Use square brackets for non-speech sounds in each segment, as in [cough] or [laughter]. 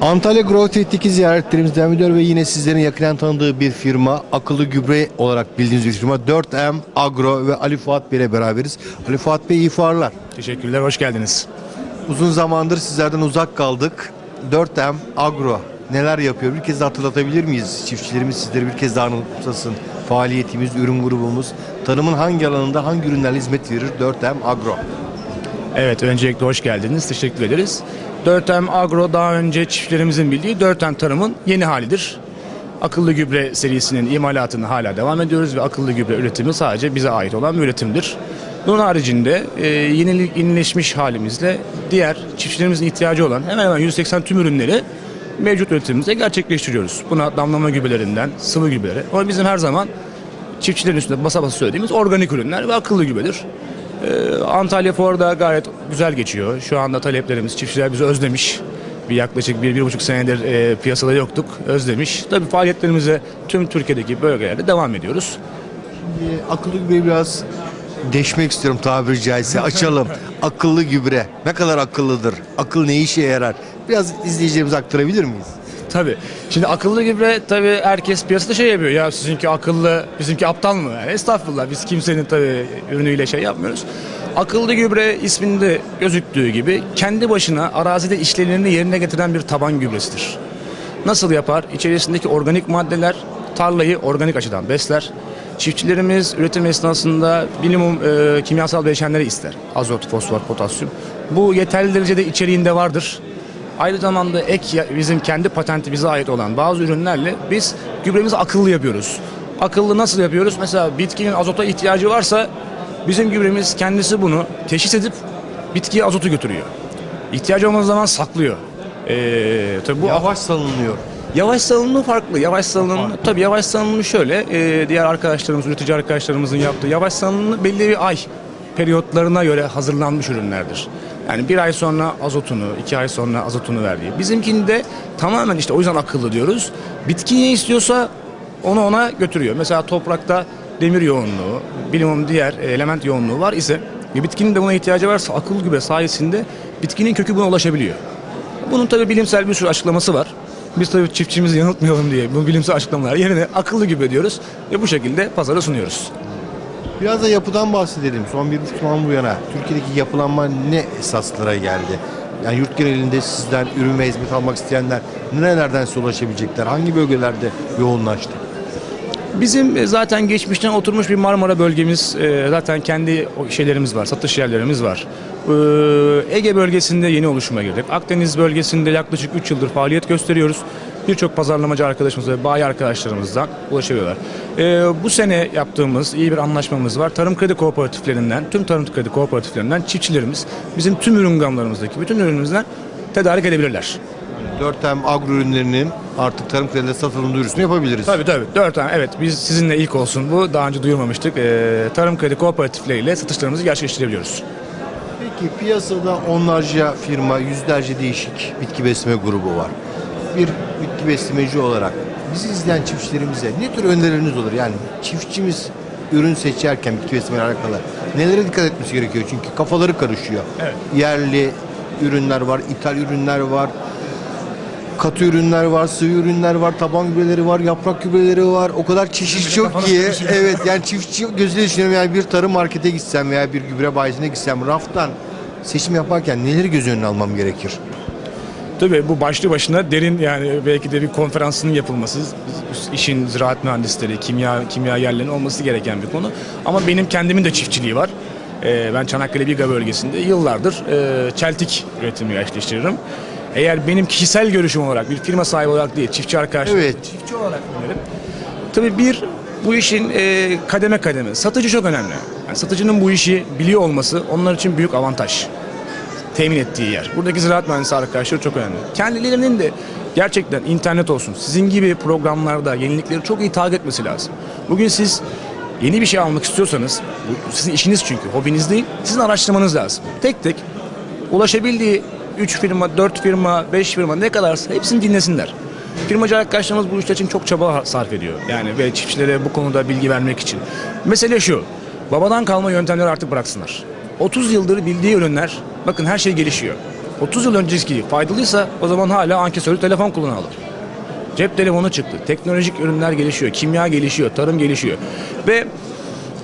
Antalya Growtech'teki ziyaretlerimiz devam ediyor ve yine sizlerin yakinen tanıdığı bir firma, akıllı gübre olarak bildiğiniz bir firma 4M Agro ve Ali Fuat Bey ile beraberiz. Ali Fuat Bey iyi fuarlar. Teşekkürler, hoş geldiniz. Uzun zamandır sizlerden uzak kaldık. 4M Agro neler yapıyor? Bir kez de hatırlatabilir miyiz? Çiftçilerimiz sizleri bir kez daha anımsasın. Faaliyetimiz, ürün grubumuz, tarımın hangi alanında hangi ürünlerle hizmet verir 4M Agro? Evet, öncelikle hoş geldiniz, teşekkür ederiz. 4M Agro daha önce çiftçilerimizin bildiği 4M Tarım'ın yeni halidir. Akıllı gübre serisinin imalatını hala devam ediyoruz ve akıllı gübre üretimi sadece bize ait olan bir üretimdir. Bunun haricinde e, yenilik, yenileşmiş halimizle diğer çiftçilerimizin ihtiyacı olan hemen hemen 180 tüm ürünleri mevcut üretimimizde gerçekleştiriyoruz. Buna damlama gübrelerinden sıvı gübrelere ama bizim her zaman çiftçilerin üstünde basa basa söylediğimiz organik ürünler ve akıllı gübredir. Ee, Antalya Fuarı'da gayet güzel geçiyor. Şu anda taleplerimiz, çiftçiler bizi özlemiş. Bir yaklaşık bir, bir buçuk senedir e, piyasada yoktuk, özlemiş. Tabii faaliyetlerimize tüm Türkiye'deki bölgelerde devam ediyoruz. Şimdi akıllı gübreyi biraz deşmek istiyorum tabiri caizse. Açalım. akıllı gübre ne kadar akıllıdır? Akıl ne işe yarar? Biraz izleyicilerimize aktarabilir miyiz? Tabii. Şimdi akıllı gübre tabii herkes piyasada şey yapıyor. Ya sizinki akıllı, bizimki aptal mı? Yani estağfurullah biz kimsenin tabii ürünüyle şey yapmıyoruz. Akıllı gübre isminde gözüktüğü gibi kendi başına arazide işlevlerini yerine getiren bir taban gübresidir. Nasıl yapar? İçerisindeki organik maddeler tarlayı organik açıdan besler. Çiftçilerimiz üretim esnasında minimum e, kimyasal bileşenleri ister. Azot, fosfor, potasyum. Bu yeterli derecede içeriğinde vardır. Aynı zamanda ek bizim kendi patenti bize ait olan bazı ürünlerle biz gübremizi akıllı yapıyoruz. Akıllı nasıl yapıyoruz? Mesela bitkinin azota ihtiyacı varsa bizim gübremiz kendisi bunu teşhis edip bitkiye azotu götürüyor. İhtiyacı olmadığı zaman saklıyor. Ee, tabii bu Yavaş salınıyor. Yavaş salınımı farklı. Yavaş salınımı tabii yavaş salınımı şöyle e, diğer arkadaşlarımız, üretici arkadaşlarımızın yaptığı yavaş salınımı belli bir ay periyotlarına göre hazırlanmış ürünlerdir. Yani bir ay sonra azotunu, iki ay sonra azotunu verdiği. Bizimkinde tamamen işte o yüzden akıllı diyoruz. Bitki ne istiyorsa onu ona götürüyor. Mesela toprakta demir yoğunluğu, bilimum diğer element yoğunluğu var ise bitkinin de buna ihtiyacı varsa akıllı gübre sayesinde bitkinin kökü buna ulaşabiliyor. Bunun tabi bilimsel bir sürü açıklaması var. Biz tabii çiftçimizi yanıltmayalım diye bu bilimsel açıklamalar yerine akıllı gibi diyoruz ve bu şekilde pazara sunuyoruz. Biraz da yapıdan bahsedelim. Son bir buçuk yıldan bu yana Türkiye'deki yapılanma ne esaslara geldi? Yani yurt genelinde sizden ürün ve hizmet almak isteyenler nerelerden size ulaşabilecekler? Hangi bölgelerde yoğunlaştı? Bizim e, zaten geçmişten oturmuş bir Marmara bölgemiz, e, zaten kendi şeylerimiz var, satış yerlerimiz var. Ee, Ege bölgesinde yeni oluşuma girdik. Akdeniz bölgesinde yaklaşık 3 yıldır faaliyet gösteriyoruz. Birçok pazarlamacı arkadaşımız ve bayi arkadaşlarımızdan ulaşabiliyorlar. Ee, bu sene yaptığımız iyi bir anlaşmamız var. Tarım kredi kooperatiflerinden, tüm tarım kredi kooperatiflerinden çiftçilerimiz bizim tüm ürün gamlarımızdaki bütün ürünümüzden tedarik edebilirler. 4M agro ürünlerinin artık tarım krediyle satılım duyurusunu yapabiliriz. Tabii tabii. Dört tane. Evet biz sizinle ilk olsun bu. Daha önce duyurmamıştık. Ee, tarım kredi kooperatifleriyle satışlarımızı gerçekleştirebiliyoruz. Peki piyasada onlarca firma, yüzlerce değişik bitki besleme grubu var. Bir bitki beslemeci olarak bizi izleyen çiftçilerimize ne tür önerileriniz olur? Yani çiftçimiz ürün seçerken bitki besleme alakalı nelere dikkat etmesi gerekiyor? Çünkü kafaları karışıyor. Evet. Yerli ürünler var, ithal ürünler var, katı ürünler var, sıvı ürünler var, taban gübreleri var, yaprak gübreleri var. O kadar çeşit çok ki. Evet yani çiftçi gözüyle düşünüyorum yani bir tarım markete gitsem veya bir gübre bayisine gitsem raftan seçim yaparken neleri göz önüne almam gerekir? Tabii bu başlı başına derin yani belki de bir konferansının yapılması, işin ziraat mühendisleri, kimya kimya yerlerinin olması gereken bir konu. Ama benim kendimin de çiftçiliği var. Ee, ben Çanakkale Biga bölgesinde yıllardır e, çeltik üretimi gerçekleştiriyorum. Eğer benim kişisel görüşüm olarak bir firma sahibi olarak değil, çiftçi arkadaşlar, Evet. çiftçi olarak önerim. Tabii bir bu işin e, kademe kademe. Satıcı çok önemli. Yani satıcının bu işi biliyor olması onlar için büyük avantaj temin ettiği yer. Buradaki ziraat mühendisi arkadaşlar çok önemli. Kendilerinin de gerçekten internet olsun, sizin gibi programlarda yenilikleri çok iyi takip etmesi lazım. Bugün siz yeni bir şey almak istiyorsanız, bu sizin işiniz çünkü, hobiniz değil, sizin araştırmanız lazım. Tek tek ulaşabildiği 3 firma, 4 firma, 5 firma ne kadarsa hepsini dinlesinler. Firmacı arkadaşlarımız bu işler için çok çaba sarf ediyor. Yani ve çiftçilere bu konuda bilgi vermek için. Mesele şu, babadan kalma yöntemleri artık bıraksınlar. 30 yıldır bildiği ürünler, bakın her şey gelişiyor. 30 yıl önceki faydalıysa o zaman hala ankesörlü telefon kullanalım. Cep telefonu çıktı. Teknolojik ürünler gelişiyor. Kimya gelişiyor. Tarım gelişiyor. Ve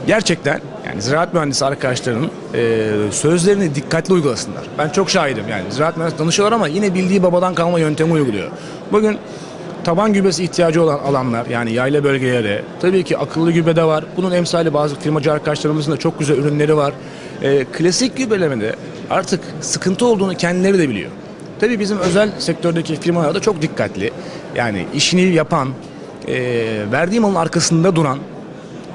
gerçekten yani ziraat mühendisi arkadaşlarının e, sözlerini dikkatli uygulasınlar. Ben çok şahidim yani. Ziraat mühendisi danışıyorlar ama yine bildiği babadan kalma yöntemi uyguluyor. Bugün taban gübresi ihtiyacı olan alanlar yani yayla bölgelere tabii ki akıllı gübre de var. Bunun emsali bazı firmacı arkadaşlarımızın da çok güzel ürünleri var. E, klasik gübrelemede artık sıkıntı olduğunu kendileri de biliyor. Tabii bizim özel sektördeki firmalar da çok dikkatli. Yani işini yapan, e, verdiği malın arkasında duran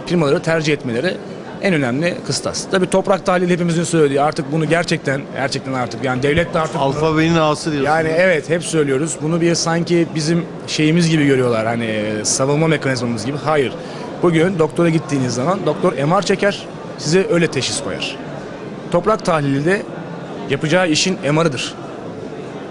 firmaları tercih etmeleri en önemli kıstas. Tabii toprak tahlili hepimizin söylediği artık bunu gerçekten gerçekten artık yani devlet de artık Alfabenin ağası diyorsun. yani evet hep söylüyoruz. Bunu bir sanki bizim şeyimiz gibi görüyorlar. Hani savunma mekanizmamız gibi. Hayır. Bugün doktora gittiğiniz zaman doktor MR çeker. Size öyle teşhis koyar. Toprak tahlili de yapacağı işin MR'ıdır.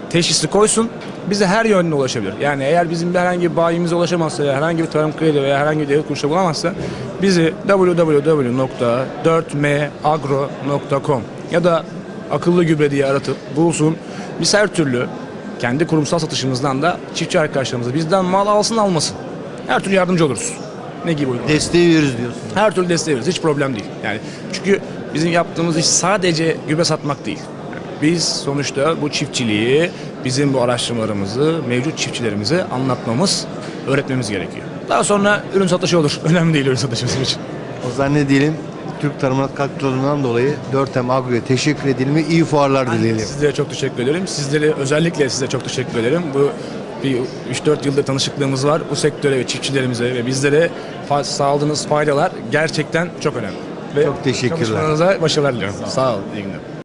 Teşhisi koysun. Bize her yönde ulaşabilir. Yani eğer bizim bir herhangi bir bayimize ulaşamazsa, ya herhangi bir tarım kredi veya herhangi bir devlet kuruluşu bulamazsa bizi www.4magro.com ya da akıllı gübre diye aratıp bulsun. Biz her türlü kendi kurumsal satışımızdan da çiftçi arkadaşlarımıza bizden mal alsın almasın. Her türlü yardımcı oluruz. Ne gibi uygulama? Desteği veririz diyorsun. Her türlü desteği veririz. Hiç problem değil. Yani çünkü bizim yaptığımız iş sadece gübre satmak değil. Biz sonuçta bu çiftçiliği, bizim bu araştırmalarımızı mevcut çiftçilerimize anlatmamız, öğretmemiz gerekiyor. Daha sonra ürün satışı olur. [laughs] Önemli değil ürün satışı bizim için. O zaman ne diyelim? Türk tarımına katkılarından dolayı 4M Agro'ya teşekkür edelim ve iyi fuarlar dileyelim. Sizlere çok teşekkür ederim. Sizlere özellikle size çok teşekkür ederim. Bu bir 3-4 yıldır tanışıklığımız var. Bu sektöre ve çiftçilerimize ve bizlere sağladığınız faydalar gerçekten çok önemli. Ve Çok teşekkürler. Çalışmalarınıza başarılar diliyorum. Sağ olun. İyi günler.